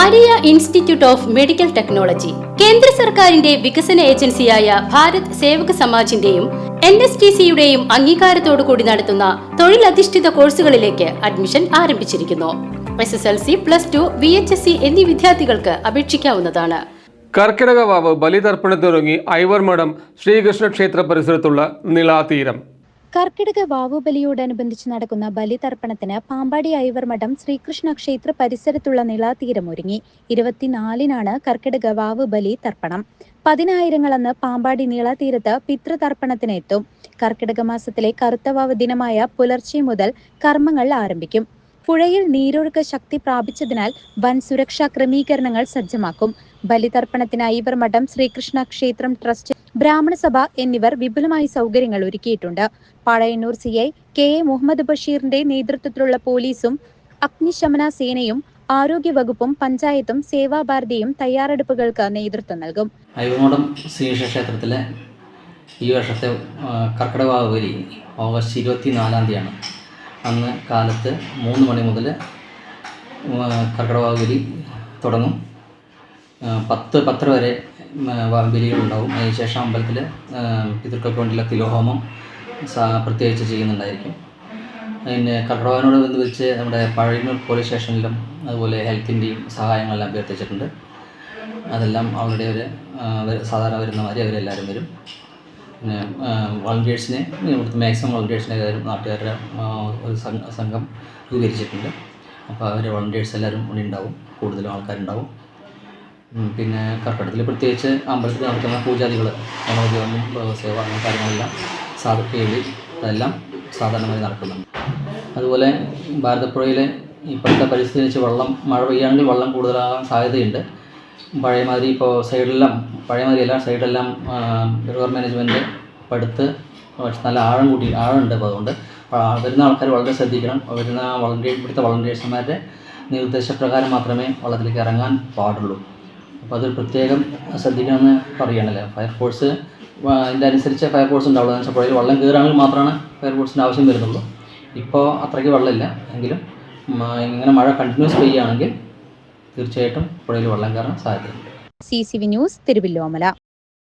Maria Institute of Medical Technology കേന്ദ്ര സർക്കാരിന്റെ വികസന ഏജൻസിയായ ഭാരത് സേവക സമാജിന്റെയും എൻ എസ് ടി സിയുടെയും അംഗീകാരത്തോടു കൂടി നടത്തുന്ന തൊഴിലധിഷ്ഠിത കോഴ്സുകളിലേക്ക് അഡ്മിഷൻ ആരംഭിച്ചിരിക്കുന്നു. S S L C plus two V H S C എന്നീ വിദ്യാർത്ഥികൾക്ക് അപേക്ഷിക്കാവുന്നതാണ്. കർക്കിടക വാവ് ബലിതർപ്പണത്തിറങ്ങി ഐവർമഠം ശ്രീകൃഷ്ണ ക്ഷേത്ര പരിസരത്തുള്ള നിളാതീരം കർക്കിടക വാവുബലിയോടനുബന്ധിച്ച് നടക്കുന്ന ബലിതർപ്പണത്തിന് പാമ്പാടി ഐവർമഠം ശ്രീകൃഷ്ണ ക്ഷേത്ര പരിസരത്തുള്ള നിളാതീരം ഒരുങ്ങി ഇരുപത്തിനാലിനാണ് കർക്കിടക വാവുബലി തർപ്പണം. പതിനായിരങ്ങളന്ന് പാമ്പാടി നീളാതീരത്ത് പിതൃതർപ്പണത്തിന് എത്തും കർക്കിടക മാസത്തിലെ കറുത്തവാവ് ദിനമായ പുലർച്ചെ മുതൽ കർമ്മങ്ങൾ ആരംഭിക്കും. പുഴയിൽ നീരൊഴുക്ക് ശക്തി പ്രാപിച്ചതിനാൽ വൻ സുരക്ഷാ ക്രമീകരണങ്ങൾ സജ്ജമാക്കും. ബലിതർപ്പണത്തിന് ഐവർമഠം ശ്രീകൃഷ്ണ ക്ഷേത്രം ട്രസ്റ്റ് ബ്രാഹ്മണ സഭ എന്നിവർ വിപുലമായ സൗകര്യങ്ങൾ ഒരുക്കിയിട്ടുണ്ട്. Palayannur C I K A Muhammad ബഷീറിന്റെ നേതൃത്വത്തിലുള്ള പോലീസും അഗ്നിശമന സേനയും ആരോഗ്യ വകുപ്പും പഞ്ചായത്തും സേവാഭാരതിയും തയ്യാറെടുപ്പുകൾക്ക് നേതൃത്വം നൽകും. അയ്യങ്ങോടം ശ്രീകൃഷ്ണ ക്ഷേത്രത്തിലെ ഈ വർഷത്തെ ആ, കർക്കിടക ബലി ഓഗസ്റ്റ് ഇരുപത്തി നാലാം തീയതിയാണ്. അന്ന് കാലത്ത് മൂന്ന് മണി മുതൽ കർക്കിടക ബലി തുടങ്ങും. പത്ത് പത്തര വരെ ബലികളുണ്ടാവും അതിനുശേഷം അമ്പലത്തിൽ പിതൃക്കൾക്ക് വേണ്ടിയുള്ള തിലോഹോമം പ്രത്യേകിച്ച് ചെയ്യുന്നുണ്ടായിരിക്കും. പിന്നെ കർക്കിടകനോട് ബന്ധിച്ച് നമ്മുടെ പഴയ പോലീസ് സ്റ്റേഷനിലും അതുപോലെ ഹെൽത്തിന്റെയും സഹായങ്ങളെല്ലാം അഭ്യർത്ഥിച്ചിട്ടുണ്ട്. അതെല്ലാം അവരുടെ ഒരു സാധാരണ വരുന്ന മാതിരി അവരെല്ലാവരും വരും. പിന്നെ വോളണ്ടിയേഴ്സിനെ ഇവിടുത്തെ മാക്സിമം വോളണ്ടിയേഴ്സിനെ എല്ലാവരും നാട്ടുകാരുടെ ഒരു സംഘം രൂപീകരിച്ചിട്ടുണ്ട്. അപ്പോൾ അവരെ വോളണ്ടിയേഴ്സ് എല്ലാവരും ഇവിടെ ഉണ്ടാവും. കൂടുതലും ആൾക്കാരുണ്ടാവും. പിന്നെ കർക്കിടകത്തിൽ പ്രത്യേകിച്ച് അമ്പലത്തിൽ നടത്തുന്ന പൂജാദികൾ നമ്മൾ സേവ അങ്ങനെ കാര്യങ്ങളെല്ലാം സാധു കേൾവി അതെല്ലാം സാധാരണമായി നടക്കുന്നുണ്ട്. അതുപോലെ ഭാരതപ്പുഴയിലെ ഇപ്പോഴത്തെ പരിസ്ഥിതി വെച്ച് വെള്ളം മഴ പെയ്യാണെങ്കിൽ വെള്ളം കൂടുതലാകാൻ സാധ്യതയുണ്ട്. പഴയമാതിരി ഇപ്പോൾ സൈഡെല്ലാം പഴയമാതിരി എല്ലാ സൈഡിലെല്ലാം റിവർ മാനേജ്മെന്റ് പടുത്ത് പക്ഷെ നല്ല ആഴം കൂട്ടി ആഴമുണ്ട് അപ്പോൾ അതുകൊണ്ട്. വരുന്ന ആൾക്കാർ വളരെ ശ്രദ്ധിക്കണം. വരുന്ന വളണ്ടിയർ ഇവിടുത്തെ വളണ്ടിയേഴ്സുമാരുടെ നിർദ്ദേശപ്രകാരം മാത്രമേ വള്ളത്തിലേക്ക് ഇറങ്ങാൻ പാടുള്ളൂ. അപ്പോൾ അത് പ്രത്യേകം ശ്രദ്ധിക്കണമെന്ന് പറയണല്ലേ ഫയർഫോഴ്സ് അതിന്റെ അനുസരിച്ച് ഫയർഫോഴ്സ് ഉണ്ടാവുള്ളൂ. എന്ന് വെച്ചാൽ വെള്ളം കയറുകയാണെങ്കിൽ മാത്രമാണ് ഫയർ ഫോഴ്സിന്റെ ആവശ്യം വരുന്നുള്ളൂ. ഇപ്പോൾ അത്രയ്ക്ക് വെള്ളമില്ല. എങ്കിലും ഇങ്ങനെ മഴ കണ്ടിന്യൂസ് പെയ്യുകയാണെങ്കിൽ തീർച്ചയായിട്ടും പുഴയിൽ വെള്ളം കയറാൻ സാധ്യതയുണ്ട്. C C V news Thiruvallomala